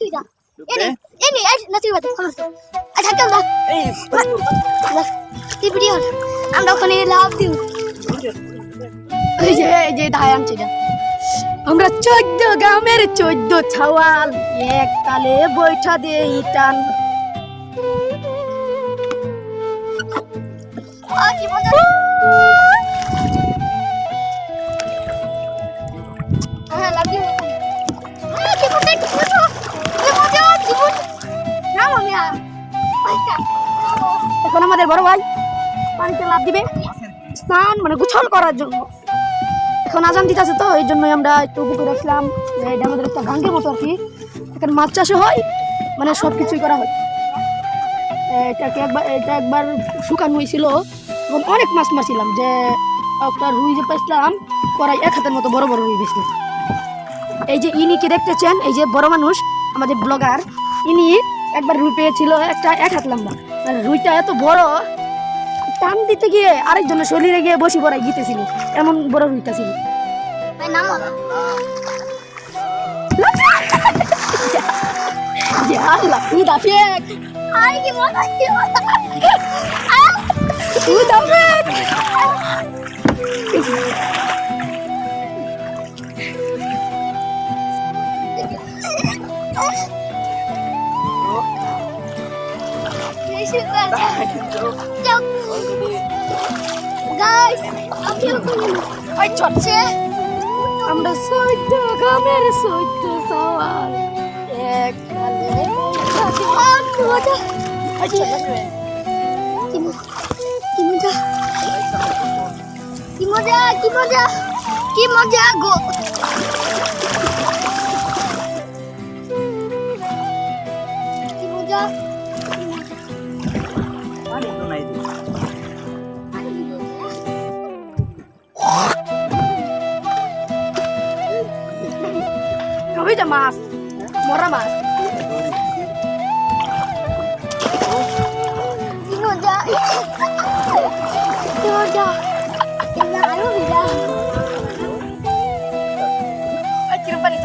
তুই যা। এনে এনে এই নাচির বাদে খবর তো আচ্ছা না এই তুই ভিডিও আমরা ওখানে লাভ দিও। এই যে এই যে ধায় আনছে এটা আমরা চোদ্দ গ্রামের চোদ্দ ছাওয়াল এক তালে বৈঠা দিয়ে ইটান। আ কি মজা। এখন আমাদের বড় ভাই পানিতে লাভ দিবে। স্নান মানে গোসল করার জন্য। এখন আজান দিতেছে তো, এই জন্যই আমরা একটু পুকুরে রাখলাম এটা আমাদের একটা গাঙ্গের মতো আর কি। এখানে মাছ চাষও হয় মানে সব কিছুই করা হয়। এটাকে একবার এটা একবার শুকানো হয়েছিল। এবং অনেক মাছ মারছিলাম যে একটা রুই যে পাইছিলাম করাই এক হাতের মতো বড় বড় রুই বেশি এই যে ইনিকে দেখতেছেন? এই যে বড় মানুষ, আমাদের ব্লগার। ইনি একবার রুই পেয়েছিল একটা এক হাত লম্বা। আর রুইটা এত বড় টান দিতে গিয়ে আরেকজনের শরীরে গিয়ে বসি পড়ায় গিতেছিল। এমন বড় রুইটা ছিল। আল্লাহ আমরা সৈত্য গ্রামের সৈত্য সওয়াল এক কি মজা কি মজা কি মজা কি মজা গো ওইটা মাছ মরা মাছ কি মজা কি মজা এটা আরও মজা ওই কিরম পানি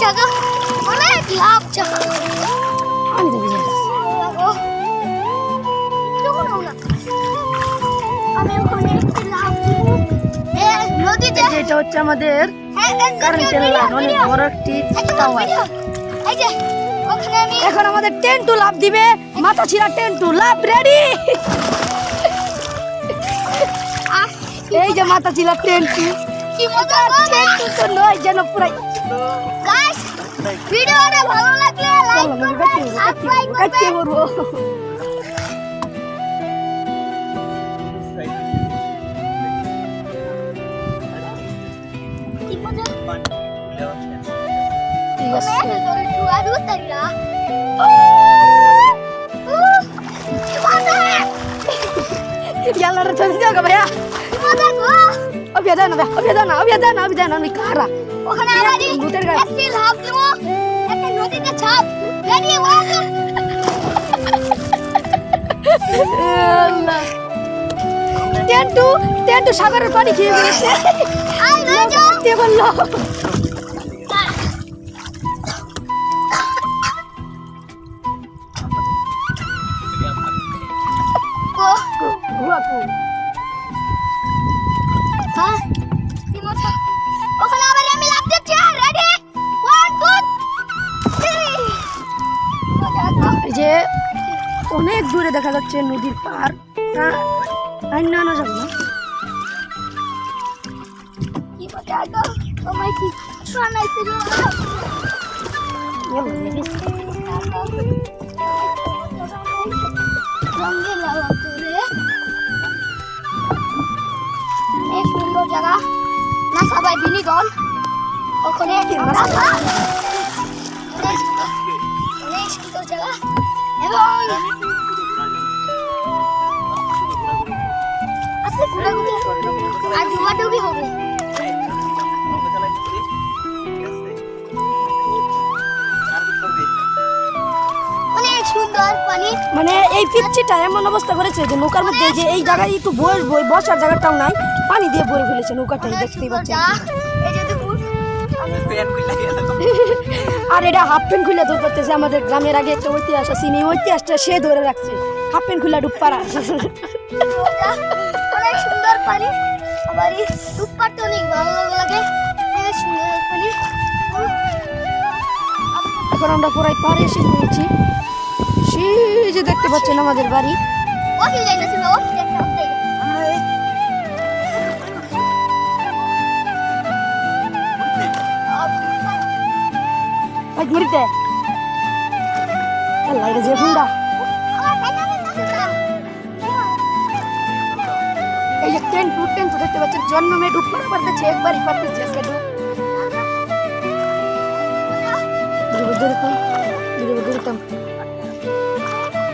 জায়গা অনেক লাভ জায়গা তো বুঝে এটা হচ্ছে আমাদের হ্যাঁ, কারেন্টের লাইন অনেক বড় একটি টাওয়ার এখন আমাদের টেন্টু লাভ দিবে। মাথা ছিঁড়া টেন্টু লাভ রেডি এই যে মাথা কি মজা গো। টেন্টু তো নয় যেন পুরাই দিও ভাইয়া কি মজা? গো অভিয়া দাও না ভাই অভিয়া দাও না অভিয়া দাও না অভিয়া দাও না আমি কারা? ওখানে। দিব একটা নদীতে ছাপ। টেন্টু টেন্টু সাগরের পানি খেয়ে ফেলেছে। আই রয়ে কে বলল? যাচ্ছে নদীর পার। আইন না না যাবে সুন্দর জায়গা। না সবাই বিনিগণ ওখানে অনেক সুন্দর জায়গা। এবং হবে মানে এই পিচ্ছিটা এমন অবস্থা করেছে যে নৌকার মধ্যে যে এই জায়গায় একটু বই বসার জায়গাটাও নাই পানি দিয়ে ভরে ফেলেছে নৌকাটা দেখতেই পাচ্ছি আর এটা হাফ প্যান্ট খুলে দূর করতেছে আমাদের গ্রামের আগে একটা ঐতিহাস আছে এই ঐতিহাসটা সে ধরে রাখছে। হাফ প্যান্ট খুলে ডুব পারা অনেক সুন্দর পানি। আবার এই পাড়তে অনেক ভালো লাগে সুন্দর পানি এখন আমরা পুরাই পাড়ে এসে নিয়েছি সেই যে দেখতে পাচ্ছেন আমাদের বাড়ি। মরিতে আল্লাহ যে ফুলটা এই যে টেন টু টেন তো দেখতে পাচ্ছেন জন্ম মেয়ে পাড়া পারতেছে একবারই পারতেছে আজকে ধীরে ধীরে